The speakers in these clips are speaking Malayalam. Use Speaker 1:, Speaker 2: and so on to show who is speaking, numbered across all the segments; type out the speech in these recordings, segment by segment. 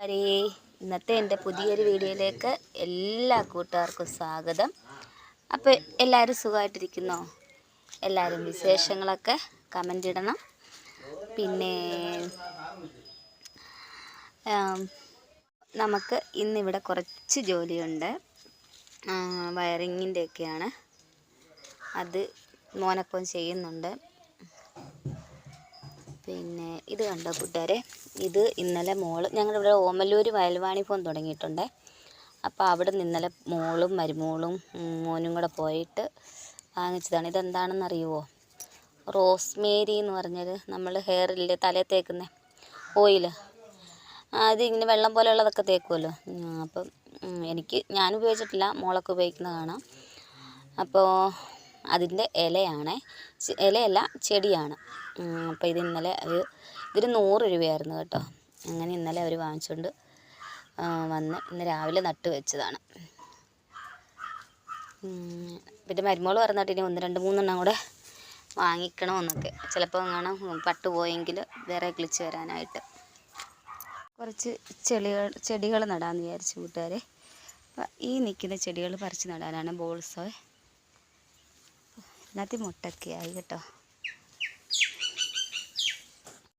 Speaker 1: കൂട്ടുകാരേ ഇന്നത്തെ എന്റെ പുതിയൊരു വീഡിയോയിലേക്ക് എല്ലാ കൂട്ടുകാർക്കും സ്വാഗതം. അപ്പോൾ എല്ലാവരും സുഖമായിട്ടിരിക്കുന്നോ? എല്ലാവരും വിശേഷങ്ങളൊക്കെ കമന്റ് ഇടണം. പിന്നെ നമുക്ക് ഇന്നിവിടെ കുറച്ച് ജോലിയുണ്ട്. വയറിങ്ങിന്റെയൊക്കെയാണ്. അത് മോനപ്പം ചെയ്യുന്നുണ്ട്. പിന്നെ ഇത് കണ്ടോ കൂട്ടുകാരെ? ഇത് ഇന്നലെ മോൾ ഞങ്ങളുടെ ഇവിടെ ഓമല്ലൂർ വയൽവാണി ഫോൺ തുടങ്ങിയിട്ടുണ്ട്. അപ്പോൾ അവിടെ നിന്ന് ഇന്നലെ മോളും മരുമോളും മോനും കൂടെ പോയിട്ട് വാങ്ങിച്ചതാണ്. ഇതെന്താണെന്ന് അറിയുമോ റോസ്മേരി എന്ന് പറഞ്ഞത് നമ്മൾ ഹെയറിൽ തലയിൽ തേക്കുന്ന ഓയിൽ അതിങ്ങനെ വെള്ളം പോലെയുള്ളതൊക്കെ തേക്കുമല്ലോ അപ്പം എനിക്ക് ഞാൻ ഉപയോഗിച്ചിട്ടില്ല മോളൊക്കെ ഉപയോഗിക്കുന്നത് കാണാം അപ്പോൾ അതിന്റെ ഇലയാണ്. ഇലയല്ല ചെടിയാണ്. അപ്പം അപ്പോൾ ഇത് ഇന്നലെ ഒരു ഇതൊരു നൂറ് രൂപയായിരുന്നു കേട്ടോ. അങ്ങനെ ഇന്നലെ അവർ വാങ്ങിച്ചുകൊണ്ട് വന്ന് ഇന്ന് രാവിലെ നട്ട് വെച്ചതാണ്. പിന്നെ മരുമോൾ പറഞ്ഞിട്ട് ഇനി ഒന്ന് രണ്ട് മൂന്നെണ്ണം കൂടെ വാങ്ങിക്കണമെന്നൊക്കെ. ചിലപ്പോൾ കാണാം പട്ടുപോയെങ്കിൽ വേറെ കിളിച്ച് വരാനായിട്ട്. കുറച്ച് ചെളികൾ ചെടികൾ നടാമെന്ന് വിചാരിച്ചു കൂട്ടുകാരെ. ഈ നിൽക്കുന്ന ചെടികൾ പറിച്ച് നടാനാണ് ബോൾസോ ഇതിനകത്ത് മുട്ടൊക്കെ ആയി കേട്ടോ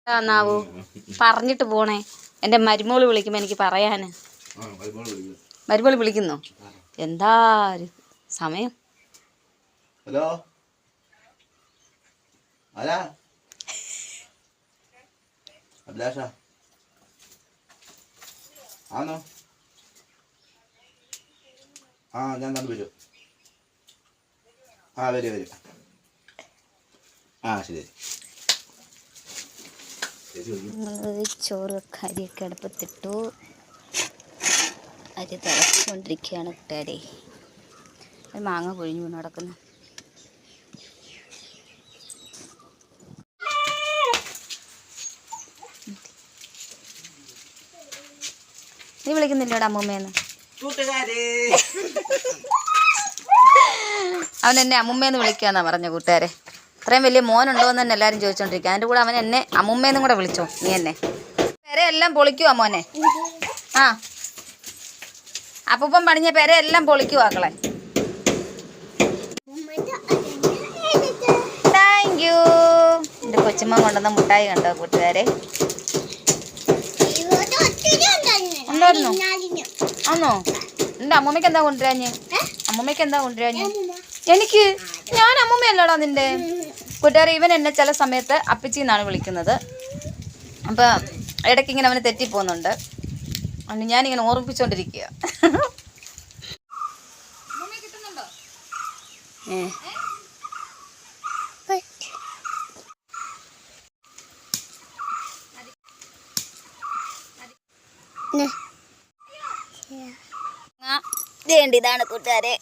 Speaker 1: എന്നാവൂ പറഞ്ഞിട്ട് പോണേ. എന്റെ മരുമോൾ വിളിക്കുമ്പോൾ എനിക്ക് പറയാൻ മരുമോൾ വിളിക്കുന്നു? എന്താ ഒരു സമയം?
Speaker 2: ഹലോ? ആരാ? അഭിലാഷ? ആണോ ആ ഞാൻ വരും ആ വരും വരും. ആ ശരി
Speaker 1: ചോറ് കാര്യൊക്കെ അരിയൊക്കെ അടുപ്പത്തിട്ടു. അരി തിളച്ചുകൊണ്ടിരിക്കുകയാണ് കൂട്ടുകാരെ ഒരു മാങ്ങ പൊഴിഞ്ഞു വീണ് കിടക്കുന്നു. നീ വിളിക്കുന്നില്ലോടാ അമ്മൂമ്മേന്ന്? അവൻ എന്നെ അമ്മുമ്മേന്ന് വിളിക്കാന്നാ പറഞ്ഞ കൂട്ടുകാരെ. അത്രയും വലിയ മോനുണ്ടോ എന്ന് തന്നെ എല്ലാവരും ചോദിച്ചോണ്ടിരിക്കുക അതിന്റെ കൂടെ അവൻ എന്നെ അമ്മുമ്മേന്നും കൂടെ വിളിച്ചോ നീ എന്നെ. പെരയെല്ലാം പൊളിക്കുവാ മോനെ. ആ. അപ്പം പണിഞ്ഞ പെരയെല്ലാം എല്ലാം പൊളിക്കുവാ ആക്കളെ താങ്ക് യു എന്റെ കൊച്ചുമ്മ കൊണ്ടുവന്ന മുട്ടായി കണ്ടോ കൂട്ടുകാരെ? ഒന്നായിരുന്നു ആണോ എന്റെ അമ്മമ്മയ്ക്ക് എന്താ കൊണ്ടുവരാഞ്ഞ്? അമ്മമ്മയ്ക്ക് എന്താ കൊണ്ടുവരാഞ്ഞ്? എനിക്ക് ഞാൻ അമ്മൂമ്മയല്ലടാ നിന്റെ. കൂട്ടുകാരെ ഇവൻ എന്നെ ചില സമയത്ത് അപ്പച്ചി എന്നാണ് വിളിക്കുന്നത്. അപ്പം ഇടയ്ക്ക് ഇങ്ങനെ അവന് തെറ്റിപ്പോകുന്നുണ്ട്. അതുകൊണ്ട് ഞാനിങ്ങനെ ഓർമ്മിപ്പിച്ചുകൊണ്ടിരിക്കുക ആ, ഇതാണ് കൂട്ടുകാരെ.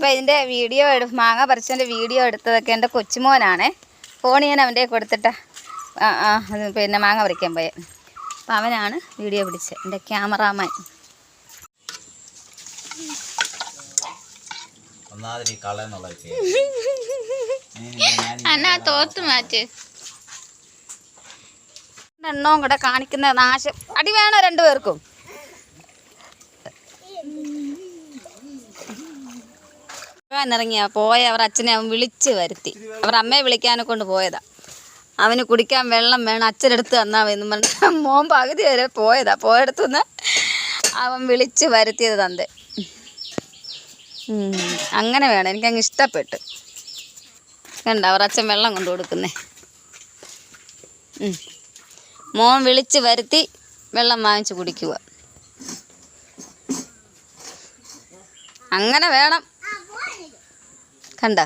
Speaker 1: അപ്പൊ ഇതിന്റെ വീഡിയോ എടു മാങ്ങ പറിച്ചതിന്റെ വീഡിയോ എടുത്തതൊക്കെ എന്റെ കൊച്ചുമോനാണ്. ഫോൺ ഞാൻ അവന്റെ കൊടുത്തിട്ട. ആ ആ അത് പിന്നെ മാങ്ങ പറിക്കാൻ പോയത് അപ്പം അവനാണ് വീഡിയോ പിടിച്ചത് എന്റെ ക്യാമറാമാൻ എന്നാ തോത്ത് മാറ്റ്. എണ്ണവും കൂടെ കാണിക്കുന്ന നാശം. അടി വേണോ രണ്ടുപേർക്കും ഇറങ്ങിയ പോയ അവർ അച്ഛനെ അവൻ വിളിച്ച് വരുത്തി. അവർ അമ്മയെ വിളിക്കാനെ കൊണ്ട് പോയതാ. അവന് കുടിക്കാൻ വെള്ളം വേണം അച്ഛനെടുത്ത് തന്നാ എന്ന് പറഞ്ഞ് മോൻ പകുതി വരെ പോയതാ. പോയടത്തുനിന്ന് അവൻ വിളിച്ച് വരുത്തിയത് തന്റെ അങ്ങനെ വേണം. എനിക്കങ്ങ് ഇഷ്ടപ്പെട്ടു. കണ്ട അവർ അച്ഛൻ വെള്ളം കൊണ്ടു കൊടുക്കുന്നേ. മോൻ വിളിച്ച് വരുത്തി വെള്ളം വാങ്ങിച്ച് കുടിക്കുക അങ്ങനെ വേണം. കണ്ട.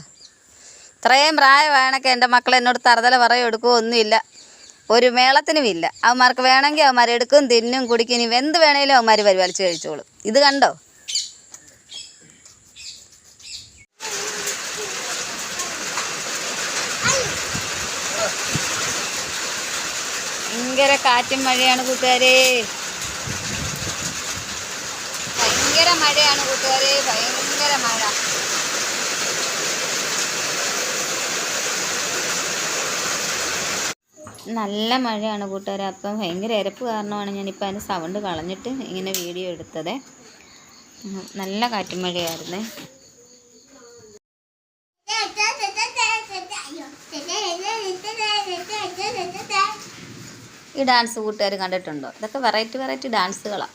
Speaker 1: ഇത്രയും പ്രായമാണൊക്കെ എന്റെ മക്കൾ എന്നോട് തറുതല പറയും എടുക്കുകയോ ഒന്നുമില്ല. ഒരു മേളത്തിനും ഇല്ല. അവന്മാർക്ക് വേണമെങ്കിൽ അവന്മാർ എടുക്കും തിന്നും കുടിക്കും. ഇനി എന്ത് വേണേലും അവന്മാർ പരിപാലിച്ച് കഴിച്ചോളും. ഇത് കണ്ടോ? ഭയങ്കര കാറ്റും മഴയാണ് കൂട്ടുകാരെ. ഭയങ്കര മഴയാണ് കൂട്ടുകാരെ. നല്ല മഴയാണ് കൂട്ടുകാരെ. അപ്പം ഭയങ്കര ഇരപ്പ് കാരണമാണ് ഞാനിപ്പോൾ അതിന്റെ സൗണ്ട് കളഞ്ഞിട്ട് ഇങ്ങനെ വീഡിയോ എടുത്തത്. നല്ല കാറ്റും മഴയായിരുന്നു. ഈ ഡാൻസ് കൂട്ടുകാർ കണ്ടിട്ടുണ്ടോ? ഇതൊക്കെ വെറൈറ്റി വെറൈറ്റി ഡാൻസുകളാണ്